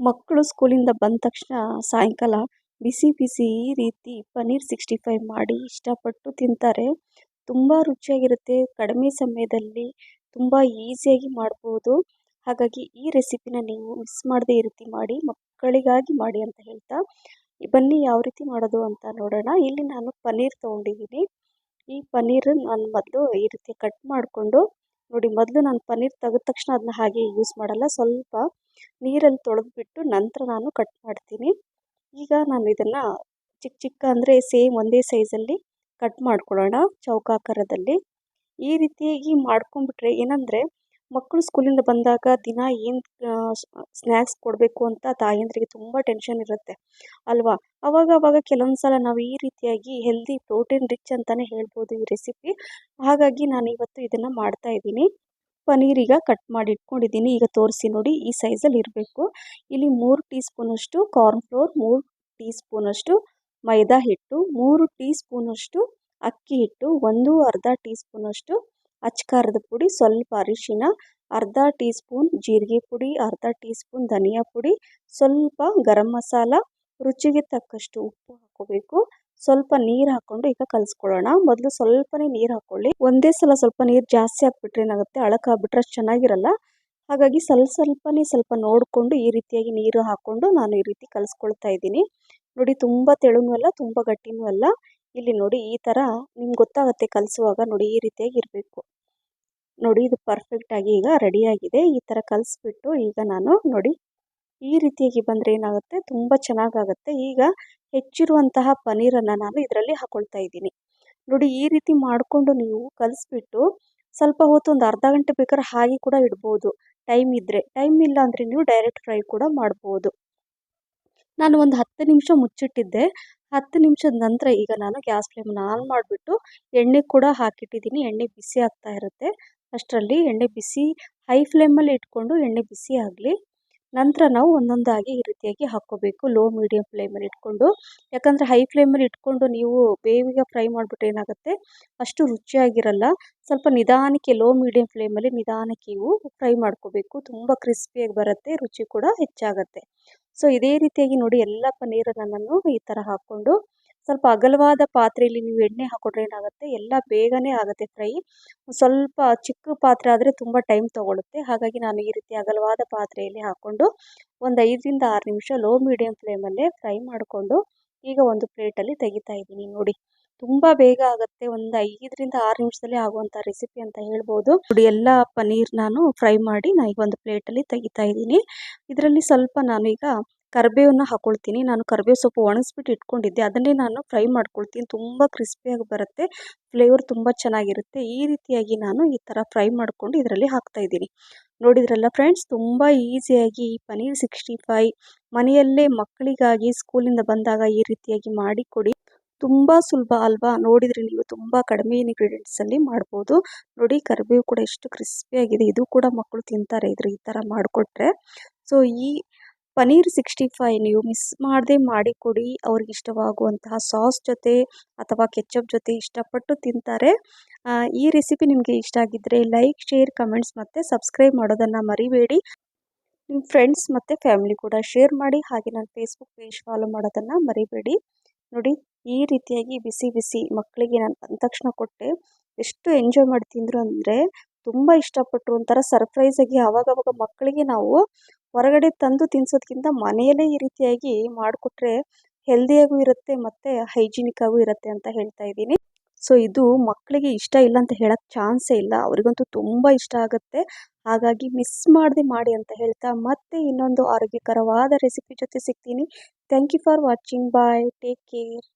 ಮಕ್ಕಳು ಸ್ಕೂಲಿಂದ ಬಂದ ತಕ್ಷಣ ಸಾಯಂಕಾಲ ಬಿಸಿ ಬಿಸಿ ಈ ರೀತಿ ಪನ್ನೀರ್ ಸಿಕ್ಸ್ಟಿ ಫೈವ್ ಮಾಡಿ ಇಷ್ಟಪಟ್ಟು ತಿಂತಾರೆ. ತುಂಬ ರುಚಿಯಾಗಿರುತ್ತೆ. ಕಡಿಮೆ ಸಮಯದಲ್ಲಿ ತುಂಬ ಈಸಿಯಾಗಿ ಮಾಡ್ಬೋದು. ಹಾಗಾಗಿ ಈ ರೆಸಿಪಿನ ನೀವು ಮಿಸ್ ಮಾಡದೆ ಈ ರೀತಿ ಮಾಡಿ, ಮಕ್ಕಳಿಗಾಗಿ ಮಾಡಿ ಅಂತ ಹೇಳ್ತಾ ಬನ್ನಿ ಯಾವ ರೀತಿ ಮಾಡೋದು ಅಂತ ನೋಡೋಣ. ಇಲ್ಲಿ ನಾನು ಪನ್ನೀರ್ ತೊಗೊಂಡಿದ್ದೀನಿ. ಈ ಪನ್ನೀರ್ ನಾನು ಮೊದಲು ಈ ರೀತಿ ಕಟ್ ಮಾಡಿಕೊಂಡು ನೋಡಿ, ಮೊದಲು ನಾನು ಪನ್ನೀರ್ ತೆಗೆದ ತಕ್ಷಣ ಅದನ್ನ ಹಾಗೆ ಯೂಸ್ ಮಾಡಲ್ಲ. ಸ್ವಲ್ಪ ನೀರಲ್ಲಿ ತೊಳೆದ್ಬಿಟ್ಟು ನಂತರ ನಾನು ಕಟ್ ಮಾಡ್ತೀನಿ. ಈಗ ನಾನು ಇದನ್ನು ಚಿಕ್ಕ ಚಿಕ್ಕ ಅಂದರೆ ಸೇಮ್ ಒಂದೇ ಸೈಜಲ್ಲಿ ಕಟ್ ಮಾಡ್ಕೊಳ್ಳೋಣ ಚೌಕಾಕಾರದಲ್ಲಿ. ಈ ರೀತಿಯಾಗಿ ಮಾಡ್ಕೊಂಡ್ಬಿಟ್ರೆ ಏನಂದರೆ ಮಕ್ಕಳು ಸ್ಕೂಲಿಂದ ಬಂದಾಗ ದಿನ ಏನು ಸ್ನ್ಯಾಕ್ಸ್ ಕೊಡಬೇಕು ಅಂತ ತಾಯಂದ್ರಿಗೆ ತುಂಬ ಟೆನ್ಷನ್ ಇರುತ್ತೆ. ಅಲ್ವಾ? ಅವಾಗ ಅವಾಗ ಕೆಲವೊಂದು ಸಲ ನಾವು ಈ ರೀತಿಯಾಗಿ ಹೆಲ್ದಿ ಪ್ರೋಟೀನ್ ರಿಚ್ ಅಂತಲೇ ಹೇಳ್ಬೋದು ಈ ರೆಸಿಪಿ ಹಾಗಾಗಿ ನಾನು ಇವತ್ತು ಇದನ್ನು ಮಾಡ್ತಾ ಇದ್ದೀನಿ. ಈಗ ಕಟ್ ಮಾಡಿ ಇಟ್ಕೊಂಡಿದ್ದೀನಿ. ಈಗ ತೋರಿಸಿ ನೋಡಿ ಈ ಸೈಜಲ್ಲಿ ಇರಬೇಕು. ಇಲ್ಲಿ ಮೂರು ಟೀ ಸ್ಪೂನಷ್ಟು ಕಾರ್ನ್ ಫ್ಲೋರ್ ಮೂರು ಟೀ ಸ್ಪೂನಷ್ಟು ಮೈದಾ ಹಿಟ್ಟು, ಮೂರು ಟೀ ಸ್ಪೂನಷ್ಟು ಅಕ್ಕಿ ಹಿಟ್ಟು, ಒಂದು ಅರ್ಧ ಟೀ ಸ್ಪೂನಷ್ಟು ಅಚ್ಕಾರದ ಪುಡಿ, ಸ್ವಲ್ಪ ಅರಿಶಿನ, ಅರ್ಧ ಟೀ ಸ್ಪೂನ್ ಜೀರಿಗೆ ಪುಡಿ, ಅರ್ಧ ಟೀ ಸ್ಪೂನ್ ಧನಿಯಾ ಪುಡಿ, ಸ್ವಲ್ಪ ಗರಂ ಮಸಾಲ, ರುಚಿಗೆ ತಕ್ಕಷ್ಟು ಉಪ್ಪು ಹಾಕೋಬೇಕು. ಸ್ವಲ್ಪ ನೀರು ಹಾಕ್ಕೊಂಡು ಈಗ ಕಲಿಸ್ಕೊಳ್ಳೋಣ. ಮೊದಲು ಸ್ವಲ್ಪನೇ ನೀರು ಹಾಕ್ಕೊಳ್ಳಿ ಒಂದೇ ಸಲ ಸ್ವಲ್ಪ ನೀರು ಜಾಸ್ತಿ ಹಾಕ್ಬಿಟ್ರೆ ಏನಾಗುತ್ತೆ? ಅಳಕಾಗ್ಬಿಟ್ರೆ ಅಷ್ಟು ಚೆನ್ನಾಗಿರಲ್ಲ. ಹಾಗಾಗಿ ಸ್ವಲ್ಪ ಸ್ವಲ್ಪನೇ ಸ್ವಲ್ಪ ನೋಡಿಕೊಂಡು ಈ ರೀತಿಯಾಗಿ ನೀರು ಹಾಕ್ಕೊಂಡು ನಾನು ಈ ರೀತಿ ಕಲಿಸ್ಕೊಳ್ತಾ ಇದ್ದೀನಿ. ನೋಡಿ, ತುಂಬ ತೆಳುನೂ ಅಲ್ಲ, ತುಂಬ ಗಟ್ಟಿನೂ ಅಲ್ಲ. ಇಲ್ಲಿ ನೋಡಿ ಈ ಥರ ನಿಮ್ಗೆ ಗೊತ್ತಾಗುತ್ತೆ ಕಲಿಸುವಾಗ ನೋಡಿ ಈ ರೀತಿಯಾಗಿ ಇರಬೇಕು. ನೋಡಿ ಇದು ಪರ್ಫೆಕ್ಟಾಗಿ ಈಗ ರೆಡಿಯಾಗಿದೆ ಈ ಥರ ಕಲಿಸ್ಬಿಟ್ಟು ಈಗ ನಾನು ನೋಡಿ ಈ ರೀತಿಯಾಗಿ ಬಂದರೆ ಏನಾಗುತ್ತೆ? ತುಂಬ ಚೆನ್ನಾಗಾಗುತ್ತೆ. ಈಗ ಹೆಚ್ಚಿರುವಂತಹ ಪನ್ನೀರನ್ನು ನಾನು ಇದರಲ್ಲಿ ಹಾಕೊಳ್ತಾ ಇದ್ದೀನಿ. ನೋಡಿ ಈ ರೀತಿ ಮಾಡಿಕೊಂಡು ನೀವು ಕಲಿಸ್ಬಿಟ್ಟು ಸ್ವಲ್ಪ ಹೊತ್ತು ಒಂದು ಅರ್ಧ ಗಂಟೆ ಬೇಕಾದ್ರೆ ಹಾಗೆ ಕೂಡ ಇಡ್ಬೋದು. ಟೈಮ್ ಇದ್ದರೆ ಟೈಮ್ ಇಲ್ಲ ಅಂದರೆ ನೀವು ಡೈರೆಕ್ಟ್ ಫ್ರೈ ಕೂಡ ಮಾಡ್ಬೋದು. ನಾನು ಒಂದು ಹತ್ತು ನಿಮಿಷ ಮುಚ್ಚಿಟ್ಟಿದ್ದೆ. ಹತ್ತು ನಿಮಿಷದ ನಂತರ ಈಗ ನಾನು ಗ್ಯಾಸ್ ಫ್ಲೇಮನ್ನು ಆನ್ ಮಾಡಿಬಿಟ್ಟು ಎಣ್ಣೆ ಕೂಡ ಹಾಕಿಟ್ಟಿದ್ದೀನಿ. ಎಣ್ಣೆ ಬಿಸಿ ಆಗ್ತಾ ಇರುತ್ತೆ. ಅಷ್ಟರಲ್ಲಿ ಎಣ್ಣೆ ಬಿಸಿ, ಹೈ ಫ್ಲೇಮಲ್ಲಿ ಇಟ್ಕೊಂಡು ಎಣ್ಣೆ ಬಿಸಿ ಆಗಲಿ. ನಂತರ ನಾವು ಒಂದೊಂದಾಗಿ ಈ ರೀತಿಯಾಗಿ ಹಾಕ್ಕೋಬೇಕು. ಲೋ ಮೀಡಿಯಮ್ ಫ್ಲೇಮಲ್ಲಿ ಇಟ್ಕೊಂಡು. ಯಾಕಂದರೆ ಹೈ ಫ್ಲೇಮಲ್ಲಿ ಇಟ್ಕೊಂಡು ನೀವು ಬೇವಿಗೆ ಫ್ರೈ ಮಾಡಿಬಿಟ್ರೆ ಏನಾಗುತ್ತೆ? ಅಷ್ಟು ರುಚಿಯಾಗಿರಲ್ಲ. ಸ್ವಲ್ಪ ನಿಧಾನಕ್ಕೆ ಲೋ ಮೀಡಿಯಮ್ ಫ್ಲೇಮಲ್ಲಿ ನಿಧಾನಕ್ಕೆ ಇವು ಫ್ರೈ ಮಾಡ್ಕೋಬೇಕು. ತುಂಬ ಕ್ರಿಸ್ಪಿಯಾಗಿ ಬರುತ್ತೆ. ರುಚಿ ಕೂಡ ಹೆಚ್ಚಾಗುತ್ತೆ. ಸೊ ಇದೇ ರೀತಿಯಾಗಿ ನೋಡಿ ಎಲ್ಲ ಪನ್ನೀರನ್ನು ನಾನು ಈ ಥರ ಹಾಕ್ಕೊಂಡು ಸ್ವಲ್ಪ ಅಗಲವಾದ ಪಾತ್ರೆಯಲ್ಲಿ ನೀವು ಎಣ್ಣೆ ಹಾಕೊಂಡ್ರೆ ಏನಾಗುತ್ತೆ? ಎಲ್ಲ ಬೇಗನೆ ಆಗುತ್ತೆ ಫ್ರೈ. ಸ್ವಲ್ಪ ಚಿಕ್ಕ ಪಾತ್ರೆ ಆದರೆ ತುಂಬ ಟೈಮ್ ತೊಗೊಳುತ್ತೆ. ಹಾಗಾಗಿ ನಾನು ಈ ರೀತಿ ಅಗಲವಾದ ಪಾತ್ರೆಯಲ್ಲಿ ಹಾಕ್ಕೊಂಡು ಒಂದು ಐದರಿಂದ ಆರು ನಿಮಿಷ ಲೋ ಮೀಡಿಯಮ್ ಫ್ಲೇಮಲ್ಲೇ ಫ್ರೈ ಮಾಡಿಕೊಂಡು ಈಗ ಒಂದು ಪ್ಲೇಟಲ್ಲಿ ತೆಗಿತಾ ಇದ್ದೀನಿ ನೋಡಿ. ತುಂಬ ಬೇಗ ಆಗುತ್ತೆ. ಒಂದು ಐದರಿಂದ ಆರು ನಿಮಿಷದಲ್ಲಿ ಆಗುವಂಥ ರೆಸಿಪಿ ಅಂತ ಹೇಳ್ಬೋದು. ನೋಡಿ, ಎಲ್ಲ ಪನ್ನೀರ್ ನಾನು ಫ್ರೈ ಮಾಡಿ ನಾನು ಈಗ ಒಂದು ಪ್ಲೇಟಲ್ಲಿ ತೆಗಿತಾ ಇದ್ದೀನಿ. ಇದರಲ್ಲಿ ಸ್ವಲ್ಪ ನಾನೀಗ ಕರಿಬೇವನ್ನ ಹಾಕೊಳ್ತೀನಿ. ನಾನು ಕರಿಬೇವು ಸೊಪ್ಪು ಒಣಗಿಸ್ಬಿಟ್ಟು ಇಟ್ಕೊಂಡಿದ್ದೆ. ಅದನ್ನೇ ನಾನು ಫ್ರೈ ಮಾಡ್ಕೊಳ್ತೀನಿ. ತುಂಬ ಕ್ರಿಸ್ಪಿಯಾಗಿ ಬರುತ್ತೆ. ಫ್ಲೇವರ್ ತುಂಬ ಚೆನ್ನಾಗಿರುತ್ತೆ. ಈ ರೀತಿಯಾಗಿ ನಾನು ಈ ಥರ ಫ್ರೈ ಮಾಡಿಕೊಂಡು ಇದರಲ್ಲಿ ಹಾಕ್ತಾಯಿದ್ದೀನಿ ನೋಡಿದ್ರಲ್ಲ ಫ್ರೆಂಡ್ಸ್ ತುಂಬ ಈಸಿಯಾಗಿ ಈ ಪನೀರ್ ಸಿಕ್ಸ್ಟಿ ಫೈವ್ ಮನೆಯಲ್ಲೇ ಮಕ್ಕಳಿಗಾಗಿ ಸ್ಕೂಲಿಂದ ಬಂದಾಗ ಈ ರೀತಿಯಾಗಿ ಮಾಡಿ ಕೊಡಿ. ತುಂಬ ಸುಲಭ ಅಲ್ವಾ? ನೋಡಿದರೆ ನೀವು ತುಂಬ ಕಡಿಮೆ ಇಂಗ್ರೀಡಿಯೆಂಟ್ಸಲ್ಲಿ ಮಾಡ್ಬೋದು. ನೋಡಿ, ಕರಿಬೇವು ಕೂಡ ಎಷ್ಟು ಕ್ರಿಸ್ಪಿಯಾಗಿದೆ ಇದು ಕೂಡ ಮಕ್ಕಳು ತಿಂತಾರೆ ಇದ್ರ ಈ ಥರ ಮಾಡಿಕೊಟ್ರೆ. ಸೊ ಈ ಪನ್ನೀರ್ ಸಿಕ್ಸ್ಟಿ ಫೈವ್ ನೀವು ಮಿಸ್ ಮಾಡದೆ ಮಾಡಿಕೊಡಿ ಅವ್ರಿಗೆ ಇಷ್ಟವಾಗುವಂತಹ ಸಾಸ್ ಜೊತೆ ಅಥವಾ ಕೆಚಪ್ ಜೊತೆ ಇಷ್ಟಪಟ್ಟು ತಿಂತಾರೆ. ಈ ರೆಸಿಪಿ ನಿಮಗೆ ಇಷ್ಟ ಆಗಿದ್ದರೆ ಲೈಕ್ ಶೇರ್ ಕಮೆಂಟ್ಸ್ ಮತ್ತು ಸಬ್ಸ್ಕ್ರೈಬ್ ಮಾಡೋದನ್ನು ಮರಿಬೇಡಿ. ನಿಮ್ಮ ಫ್ರೆಂಡ್ಸ್ ಮತ್ತು ಫ್ಯಾಮಿಲಿ ಕೂಡ ಶೇರ್ ಮಾಡಿ. ಹಾಗೆ ನನ್ನ ಫೇಸ್ಬುಕ್ ಪೇಜ್ ಫಾಲೋ ಮಾಡೋದನ್ನು ಮರಿಬೇಡಿ. ನೋಡಿ. ಈ ರೀತಿಯಾಗಿ ಬಿಸಿ ಬಿಸಿ ಮಕ್ಕಳಿಗೆ ನಾನು ಅಂದ ತಕ್ಷಣ ಕೊಟ್ಟೆ ಎಷ್ಟು ಎಂಜಾಯ್ ಮಾಡಿ ತಿಂದರು ಅಂದರೆ ತುಂಬ ಇಷ್ಟಪಟ್ಟರು ಒಂಥರ ಸರ್ಪ್ರೈಸಾಗಿ ಆವಾಗವಾಗ ಮಕ್ಕಳಿಗೆ ನಾವು ಹೊರಗಡೆ ತಂದು ತಿನ್ನಿಸೋದ್ಕಿಂತ ಮನೆಯಲ್ಲೇ ಈ ರೀತಿಯಾಗಿ ಮಾಡಿಕೊಟ್ರೆ ಹೆಲ್ದಿಯಾಗೂ ಇರುತ್ತೆ ಮತ್ತು ಹೈಜಿನಿಕ್ಕಾಗೂ ಇರುತ್ತೆ ಅಂತ ಹೇಳ್ತಾ ಇದ್ದೀನಿ. ಸೊ ಇದು ಮಕ್ಕಳಿಗೆ ಇಷ್ಟ ಇಲ್ಲ ಅಂತ ಹೇಳೋಕ್ಕೆ ಚಾನ್ಸೇ ಇಲ್ಲ. ಅವರಿಗಂತೂ ತುಂಬ ಇಷ್ಟ ಆಗುತ್ತೆ. ಹಾಗಾಗಿ ಮಿಸ್ ಮಾಡದೆ ಮಾಡಿ ಅಂತ ಹೇಳ್ತಾ ಮತ್ತೆ ಇನ್ನೊಂದು ಆರೋಗ್ಯಕರವಾದ ರೆಸಿಪಿ ಜೊತೆ ಸಿಗ್ತೀನಿ. Thank you for watching bye take care